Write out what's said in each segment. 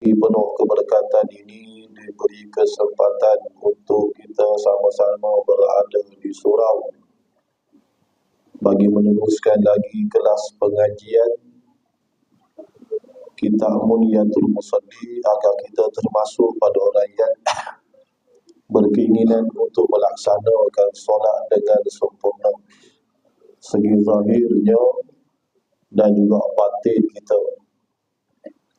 penuh keberkatan ini diberi kesempatan untuk kita sama-sama berada di surau. Bagi meneruskan lagi kelas pengajian kita Muniyatul Musalli agar kita termasuk pada orang yang berkeinginan untuk melaksanakan solat dengan sempurna. Segi zahirnya dan juga batin kita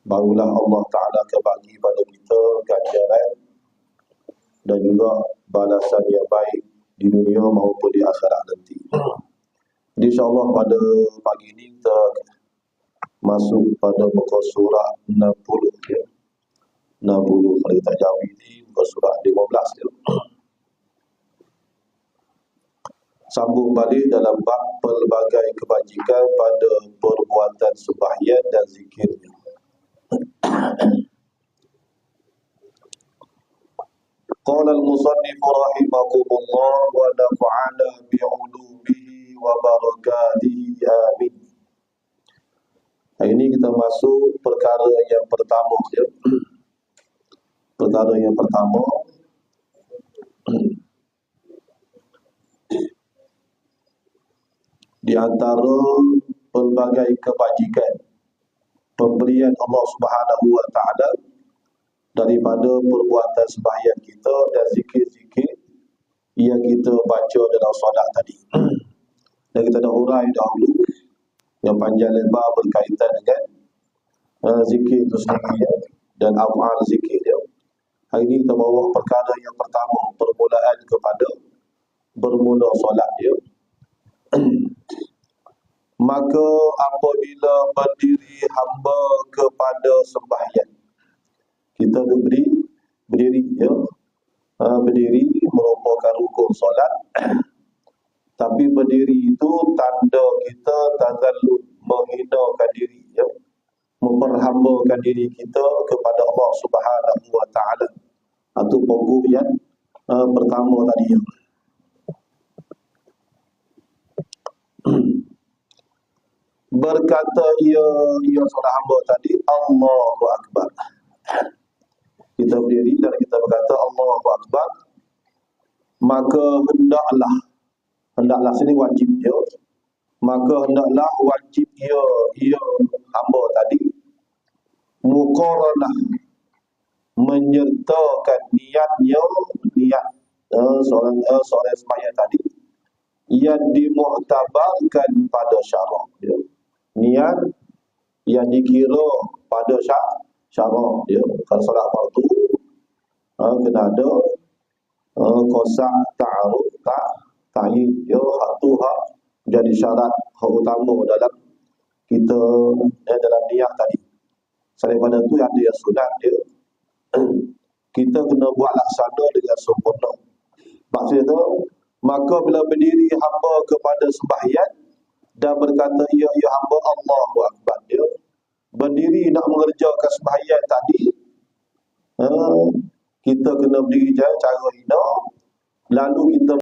barulah Allah Ta'ala kebagi pada kita ganjaran dan juga balasan yang baik di dunia maupun di akhirat nanti. Jadi insyaAllah pada pagi ini kita masuk pada muka surah 60 ya. 60 kalau kita jauh ini muka surah 15 ya. Sambung balik dalam bab pelbagai kebajikan pada perbuatan sembahyang dan zikirnya. قال المصنف رحمه الله ونفعنا بعلومه وبركاته آمين Hari ini kita masuk perkara yang pertama ya. Perkara yang pertama di antara pelbagai kebajikan pemberian Allah Subhanahu wa taala daripada perbuatan sembahyang kita dan zikir-zikir yang kita baca dalam solat tadi. Dan kita dah urai dahulu yang panjang lebar berkaitan dengan uh, zikir itu sendiri ya, dan afal zikir dia. Hari ini kita bawa perkara yang pertama, permulaan kepada bermula solat dia. Maka apabila berdiri hamba kepada sembahyang kita berdiri berdiri ya. Ha, berdiri merupakan rukun solat. Tapi berdiri itu tanda kita tazallul menghinakan diri ya. Memperhambakan diri kita kepada Allah Subhanahu wa taala. Atau pokok yang uh, pertama tadi ya. berkata ia ia seorang hamba tadi Allahu akbar. Kita berdiri dan kita berkata Allahu Akbar. Maka hendaklah hendaklah sini wajib dia. Maka hendaklah wajib ia ia hamba tadi muqaranah menyertakan niatnya niat uh, seorang uh, seorang sembahyang tadi yang dimuktabarkan pada syarak ya. Niat yang dikira pada syarak syarak dia kalau solat fardu ha, kena ada ha, kosak ta'aruf tak ta'yin dia hak tu hak jadi syarat hak utama dalam kita eh, dalam niat tadi. Selain pada tu yang sunat dia kita kena buat laksana dengan sempurna. Maksudnya tu maka bila berdiri hamba kepada sembahyang dan berkata ya ya hamba Allahu Akbar. Dia berdiri nak mengerjakan sembahyang tadi. Uh, kita kena berdiri cara hina. Lalu kita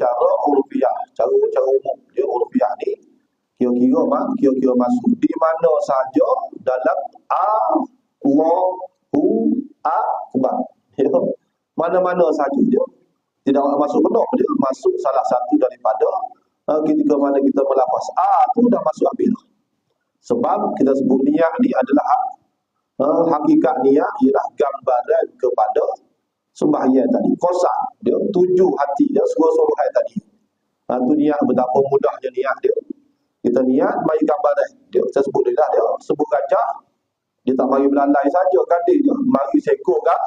cara urfiah cara cara umum. Dia urfiah ni kira-kira mah kira-kira masuk di mana saja dalam Allahu akbar ya. Mana-mana saja dia. Tidak masuk penuh dia masuk salah satu daripada uh, ketika mana kita melafaz a tu dah masuk habis sebab kita sebut niat ni adalah uh, hakikat niat ialah gambaran kepada sembahyang tadi. Kosak dia tuju hati dia. Suruh-suruh hai tadi. Ha, tu niat betapa mudahnya niat dia. Kita niat mari gambaran dia saya sebut dia dah dia sebut gajah dia tak mari belalai saja kan dia. Mari sekor kan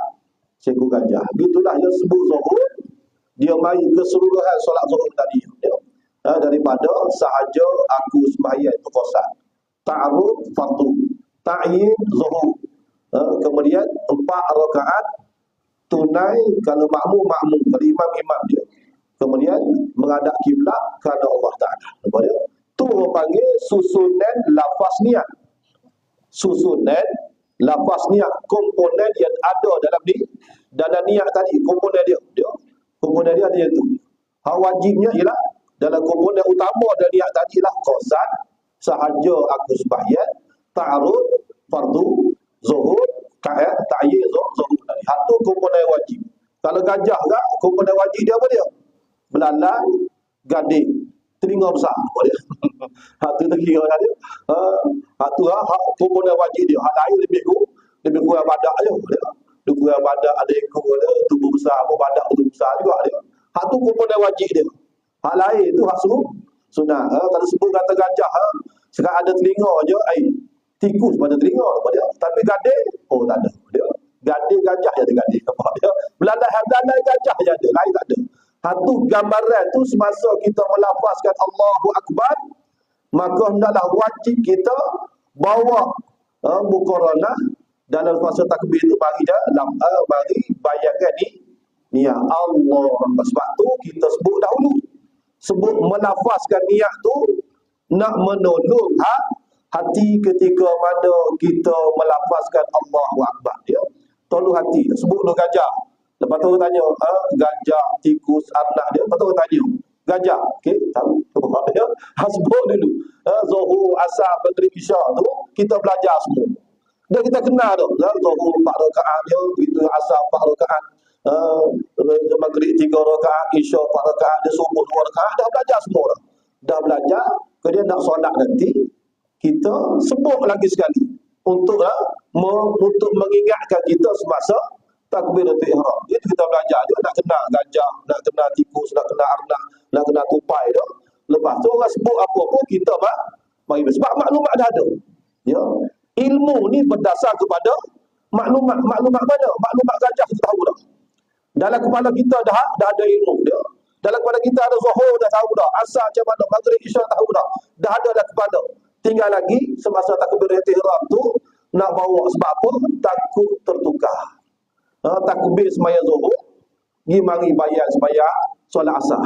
sekor gajah. Gitulah dia sebut zuhur dia mari keseluruhan solat zuhur tadi. Ya. Ha, daripada sahaja aku sembahyang itu kosan ta'arud fardu ta'yin zuhur. Ha, kemudian empat rakaat tunai kalau makmum makmum kalau imam imam dia. Kemudian menghadap kiblat kerana Allah Taala. Kemudian tu orang panggil susunan lafaz niat. Susunan lafaz niat komponen yang ada dalam ni dalam niat tadi komponen dia. Dia komponen dia yang tu. Hal wajibnya ialah dalam komponen utama dari niat tadi lah qasan sahaja aku sembahyang ta'arud fardu zuhur komponen wajib. Kalau gajah kan komponen wajib dia apa dia? Belalai gading. Telinga besar apa dia? Hak tu terkira dia. Ha hak tu ha komponen wajib dia. Hal lain lebih kurang lebih kurang badak je dia? Lebih kurang badak ada ekor dia tubuh besar apa badak tubuh besar juga dia. Hak tu komponen wajib dia. Hak lain tu hak suruh sunat ha? kalau sebut kata gajah ha? sekarang ada telinga je air tikus pada telinga apa dia? Tapi gading oh tak ada gading gajah je ada gading. Apa dia? Belalai belalai gajah je ada. Lain tak ada. Satu gambaran tu semasa kita melafazkan Allahu Akbar maka hendaklah wajib kita bawa uh, mukarana dalam fasa takbir itu bagi dalam uh, bagi bayangkan ni. Niat Allah sebab tu kita sebut dahulu. Sebut melafazkan niat tu nak menolong ha, hati ketika mana kita melafazkan Allahu Akbar dia tolong hati. Sebut dulu gajah. Lepas tu tanya ha, gajah tikus anak dia. Lepas tu tanya gajah? Okey tahu. Apa dia? Ha, sebut dulu. Ha, zuhur asar maghrib isya tu kita belajar semua. Dah kita kenal tu. Ha, zuhur 4 rakaat dia itu asar 4 rakaat. Uh, maghrib 3 rakaat isya 4 rakaat dia subuh 2 rakaat dah belajar semua dah. Dah belajar kemudian nak solat nanti kita sebut lagi sekali untuk uh, untuk mengingatkan kita semasa takbiratul ihram. Itu kita belajar dia nak kena gajah, nak kena tikus, nak kena arnak, nak kena tupai tu. Lepas tu orang sebut apa pun kita mak mari sebab maklumat dah ada. Ya. Ilmu ni berdasar kepada maklumat maklumat mana? Maklumat gajah kita tahu dah. Dalam kepala kita dah dah ada ilmu dia. Dalam kepala kita ada zuhur dah tahu dah. Asar macam mana maghrib isya tahu dah. Dah ada dalam kepala. Tinggal lagi semasa takbiratul ihram tu nak bawa sebab apa? Takut tertukar. Ha, takbir sembahyang zuhur, pergi mari bayar sembahyang solat asar.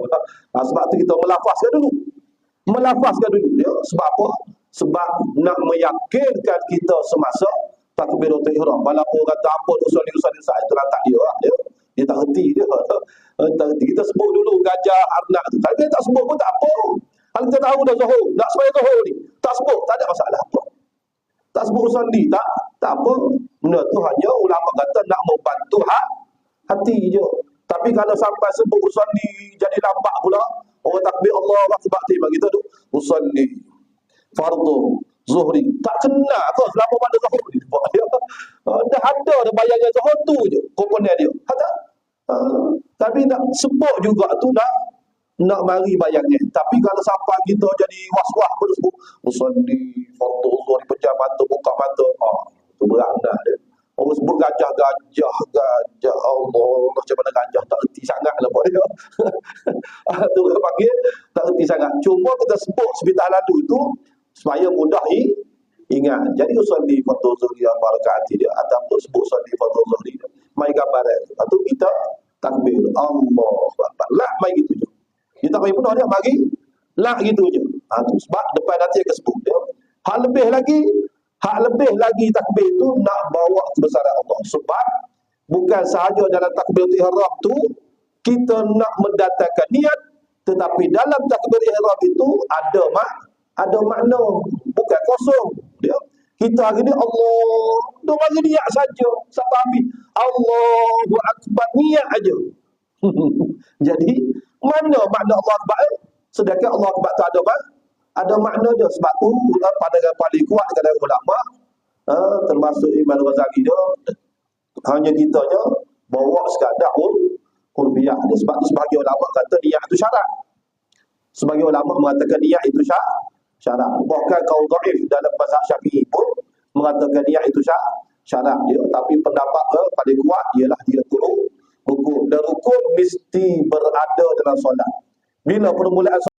ha, sebab tu kita melafazkan dulu. Melafazkan dulu dia. Sebab apa? Sebab nak meyakinkan kita semasa takbiratul ihram. Walaupun orang kata apa usul-usul sah itu lantak dia, lah, dia. Dia tak reti dia. tak reti. Kita sebut dulu gajah arnak tu. Kalau kita tak sebut pun tak apa. Kalau kita tahu dah zuhur, nak sembahyang zuhur ni, tak sebut, tak ada masalah apa. Tak sebut ni, tak, tak apa. Benda tu hanya ulama kata nak membantu ha, hati je. Tapi kalau sampai sebut usalli jadi lambat pula, orang takbir Allah Akbar tiba kita tu usalli fardu zuhri. Tak kena ke selama pada zuhur ni. Dah ada dah bayangan zuhur tu je komponen dia. Ada. Ha, tapi nak sebut juga tu nak nak mari bayangnya. Tapi kalau sampai kita jadi was-was pun sebut usalli fardu zuhri pejam mata buka mata. Oh, tu berat dah dia. Orang sebut gajah, gajah. Allah, macam mana gajah tak reti sangat lah buat dia. tu orang panggil tak reti sangat. Cuma kita sebut sebentar lalu tu supaya mudah ingat. Jadi usalli fardu zuhri al-barakati dia ataupun sebut usalli fardu zuhri dia. Mai gambar dia. Lepas kita takbir Allah. Lah mai gitu je. Dia tak payah penuh dia bagi lah gitu je. Ha, tu. Sebab depan nanti akan sebut dia. Hal lebih lagi Hak lebih lagi takbir itu nak bawa kebesaran Allah. Sebab bukan sahaja dalam takbir ihram tu kita nak mendatangkan niat tetapi dalam takbir ihram itu ada mak ada makna bukan kosong dia kita hari ni Allah dua bagi niat saja sampai habis Allahu akbar niat aja jadi mana makna Allah Akbar? Sedangkan Allah Akbar tu ada bah? ada makna dia sebab tu pada yang paling kuat dalam ulama ha, termasuk Imam Ghazali dia. Hanya ditanya bawa sekadar uh, dia. Sebab sebagai ulama kata dia itu syarat. Sebagai ulama mengatakan dia itu syarat. Syarat. Bahkan kau dhaif dalam bahasa syafi'i pun mengatakan dia itu syarat. Syarat dia. Tapi pendapat uh, paling kuat ialah dia turun rukun. Dan rukun mesti berada dalam solat. Bila permulaan